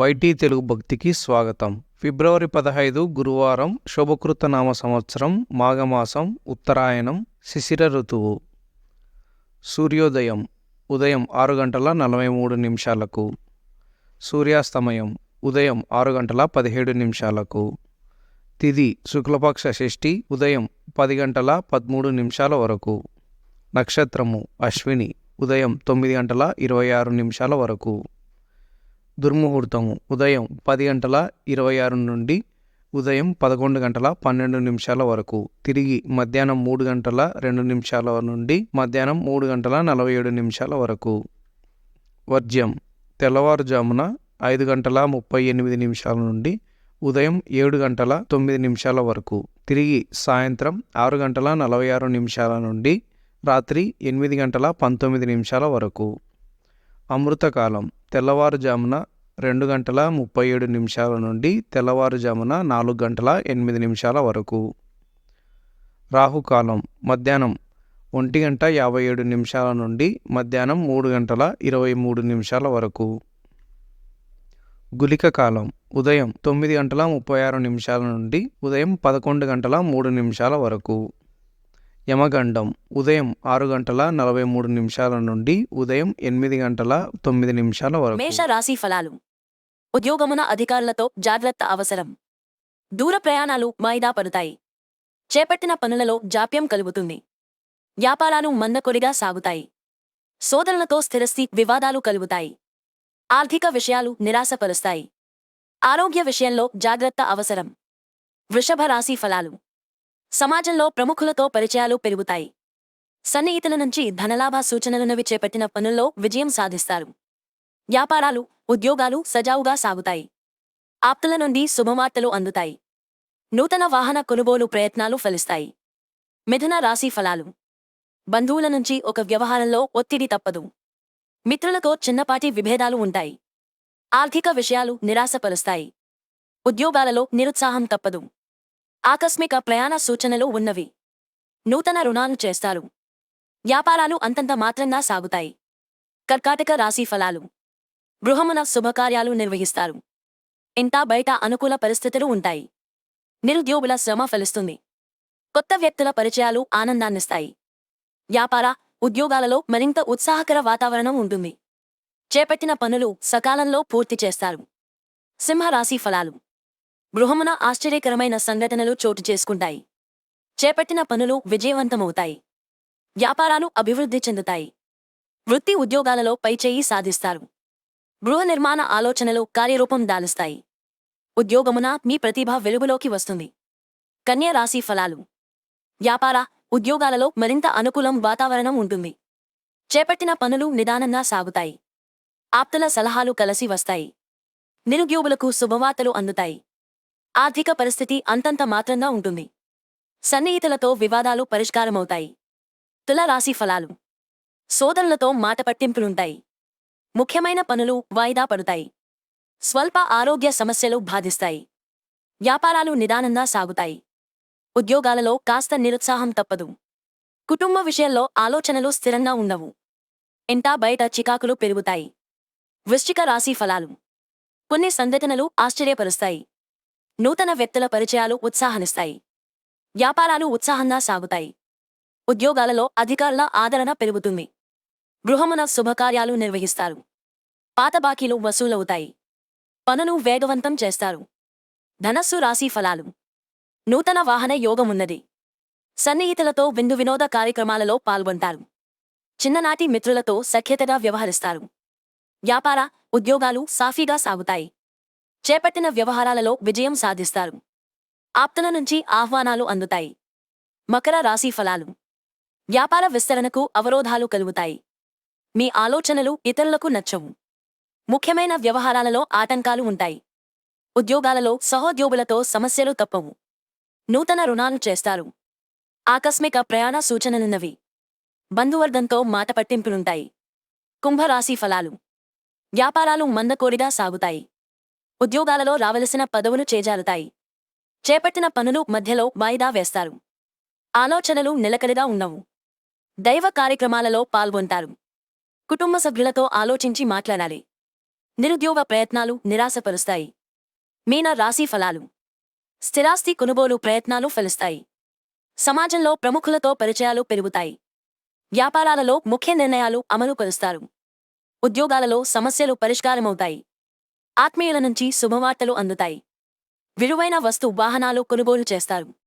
YT Telugu భక్తికి స్వాగతం. ఫిబ్రవరి పదహైదు గురువారం శుభకృత నామ సంవత్సరం మాఘమాసం ఉత్తరాయణం శిశిర ఋతువు. సూర్యోదయం ఉదయం ఆరు గంటల నలభై మూడు నిమిషాలకు. సూర్యాస్తమయం ఉదయం ఆరు గంటల పదిహేడు నిమిషాలకు. తిది శుక్లపక్ష షష్ఠి ఉదయం పది గంటల పదమూడు నిమిషాల వరకు. నక్షత్రము అశ్విని ఉదయం తొమ్మిది గంటల ఇరవై ఆరు నిమిషాల వరకు. దుర్ముహూర్తము. ఉదయం పది గంటల ఇరవై ఆరు నుండి ఉదయం పదకొండు గంటల పన్నెండు నిమిషాల వరకు. తిరిగి మధ్యాహ్నం మూడు గంటల రెండు నిమిషాల నుండి మధ్యాహ్నం మూడు గంటల నలభై ఏడు నిమిషాల వరకు. వర్జ్యం. తెల్లవారుజామున ఐదు గంటల ముప్పై ఎనిమిది నిమిషాల నుండి ఉదయం ఏడు గంటల తొమ్మిది నిమిషాల వరకు. తిరిగి సాయంత్రం ఆరు గంటల నలభై ఆరు నిమిషాల నుండి రాత్రి ఎనిమిది గంటల పంతొమ్మిది నిమిషాల వరకు. అమృతకాలం తెల్లవారుజామున రెండు గంటల ముప్పై ఏడు నిమిషాల నుండి తెల్లవారుజామున నాలుగు గంటల ఎనిమిది నిమిషాల వరకు. రాహుకాలం మధ్యాహ్నం ఒంటి గంట యాభై ఏడు నిమిషాల నుండి మధ్యాహ్నం మూడు గంటల ఇరవై మూడు నిమిషాల వరకు. గులిక కాలం ఉదయం తొమ్మిది గంటల ముప్పై ఆరు నిమిషాల నుండి ఉదయం పదకొండు గంటల మూడు నిమిషాల వరకు. యమగండం ఉదయం ఆరు గంటల నలభై మూడు నిమిషాల నుండి ఉదయం ఎనిమిది గంటల తొమ్మిది నిమిషాల వరకు. మేష రాశి ఫలాలు. ఉద్యోగమున అధికారులతో జాగ్రత్త అవసరం. దూర ప్రయాణాలు వాయిదా పడతాయి. చేపట్టిన పనులలో జాప్యం కలుగుతుంది. వ్యాపారాలు మందకొడిగా సాగుతాయి. సోదరులతో స్థిరస్థి వివాదాలు కలుగుతాయి. ఆర్థిక విషయాలు నిరాశపరుస్తాయి. ఆరోగ్య విషయంలో జాగ్రత్త అవసరం. వృషభ రాశి ఫలాలు. సమాజంలో ప్రముఖులతో పరిచయాలు పెరుగుతాయి. సన్నిహితుల నుంచి ధనలాభ సూచనలనవి చేపట్టిన పనుల్లో విజయం సాధిస్తారు. వ్యాపారాలు ఉద్యోగాలు సజావుగా సాగుతాయి. ఆప్తుల నుండి శుభవార్తలు అందుతాయి. నూతన వాహన కొనుగోలు ప్రయత్నాలు ఫలిస్తాయి. మిథున రాశి ఫలాలు. బంధువుల నుంచి ఒక వ్యవహారంలో ఒత్తిడి తప్పదు. మిత్రులతో చిన్నపాటి విభేదాలు ఉంటాయి. ఆర్థిక విషయాలు నిరాశపరుస్తాయి. ఉద్యోగాలలో నిరుత్సాహం తప్పదు. ఆకస్మిక ప్రయాణ సూచనలు ఉన్నవి. నూతన రుణాలు చేస్తారు. వ్యాపారాలు అంతంత మాత్రంగా సాగుతాయి. కర్కాటక రాశి ఫలాలు. గృహమున శుభకార్యాలు నిర్వహిస్తారు. ఇంటా బయట అనుకూల పరిస్థితులు ఉంటాయి. నిరుద్యోగుల శ్రమ ఫలిస్తుంది. కొత్త వ్యక్తుల పరిచయాలు ఆనందాన్నిస్తాయి. వ్యాపార ఉద్యోగాలలో మరింత ఉత్సాహకర వాతావరణం ఉంటుంది. చేపట్టిన పనులు సకాలంలో పూర్తి చేస్తారు. సింహరాశి ఫలాలు. గృహమున ఆశ్చర్యకరమైన సంఘటనలు చోటు చేసుకుంటాయి. చేపట్టిన పనులు విజయవంతమవుతాయి. వ్యాపారాలు అభివృద్ధి చెందుతాయి. వృత్తి ఉద్యోగాలలో పైచేయి సాధిస్తారు. గృహ నిర్మాణ ఆలోచనలు కార్యరూపం దాలుస్తాయి. ఉద్యోగమున మీ ప్రతిభ వెలుగులోకి వస్తుంది. కన్య రాశి ఫలాలు. వ్యాపార ఉద్యోగాలలో మరింత అనుకూలం వాతావరణం ఉంటుంది. చేపట్టిన పనులు నిదానంగా సాగుతాయి. ఆప్తుల సలహాలు కలసి వస్తాయి. నిరుద్యోగులకు శుభవార్తలు అందుతాయి. ఆర్థిక పరిస్థితి అంతంత మాత్రంగా ఉంటుంది. సన్నిహితులతో వివాదాలు పరిష్కారమవుతాయి. తుల రాశి ఫలాలు. సోదరులతో మాట పట్టింపులుంటాయి. ముఖ్యమైన పనులు వాయిదా పడుతాయి. స్వల్ప ఆరోగ్య సమస్యలు బాధిస్తాయి. వ్యాపారాలు నిదానంగా సాగుతాయి. ఉద్యోగాలలో కాస్త నిరుత్సాహం తప్పదు. కుటుంబ విషయంలో ఆలోచనలు స్థిరంగా ఉండవు. ఇంటా బయట చికాకులు పెరుగుతాయి. వృశ్చిక రాశి ఫలాలు. కొన్ని సంఘటనలు ఆశ్చర్యపరుస్తాయి. నూతన వ్యక్తుల పరిచయాలు ఉత్సాహనిస్తాయి. వ్యాపారాలు ఉత్సాహంగా సాగుతాయి. ఉద్యోగాలలో అధికారుల ఆదరణ పెరుగుతుంది. గృహమున శుభకార్యాలు నిర్వహిస్తారు. పాత బాకీలు వసూలవుతాయి. పనులు వేగవంతం చేస్తారు. ధనస్సు రాశి ఫలాలు. నూతన వాహన యోగమున్నది. సన్నిహితులతో విందు వినోద కార్యక్రమాలలో పాల్గొంటారు. చిన్ననాటి మిత్రులతో సఖ్యతగా వ్యవహరిస్తారు. వ్యాపార ఉద్యోగాలు సాఫీగా సాగుతాయి. చేపట్టిన వ్యవహారాలలో విజయం సాధిస్తారు. ఆప్తన నుంచి ఆహ్వానాలు అందుతాయి. మకర రాశి ఫలాలు. వ్యాపార విస్తరణకు అవరోధాలు కలుగుతాయి. మీ ఆలోచనలు ఇతరులకు నచ్చవు. ముఖ్యమైన వ్యవహారాలలో ఆటంకాలు ఉంటాయి. ఉద్యోగాలలో సహోద్యోగులతో సమస్యలు తప్పవు. నూతన రుణాలు చేస్తారు. ఆకస్మిక ప్రయాణ సూచనలున్నవి. బంధువర్గంతో మాట పట్టింపులుంటాయి. కుంభరాశి ఫలాలు. వ్యాపారాలు మందకోడిగా సాగుతాయి. ఉద్యోగాలలో రావలసిన పదవులు చేజారుతాయి. చేపట్టిన పనులు మధ్యలో వాయిదా వేస్తారు. ఆలోచనలు నిలకడగా ఉండవు దైవ కార్యక్రమాలలో పాల్గొంటారు. కుటుంబ సభ్యులతో ఆలోచించి మాట్లాడాలి. నిరుద్యోగ ప్రయత్నాలు నిరాశపరుస్తాయి. మీన రాశి ఫలాలు. స్థిరాస్తి కొనుగోలు ప్రయత్నాలు ఫలిస్తాయి. సమాజంలో ప్రముఖులతో పరిచయాలు పెరుగుతాయి. వ్యాపారాలలో ముఖ్య నిర్ణయాలు అమలు పరుస్తారు. ఉద్యోగాలలో సమస్యలు పరిష్కారమవుతాయి. ఆత్మీయుల నుంచి శుభవార్తలు అందుతాయి. విలువైన వస్తు వాహనాలు కొనుగోలు చేస్తారు.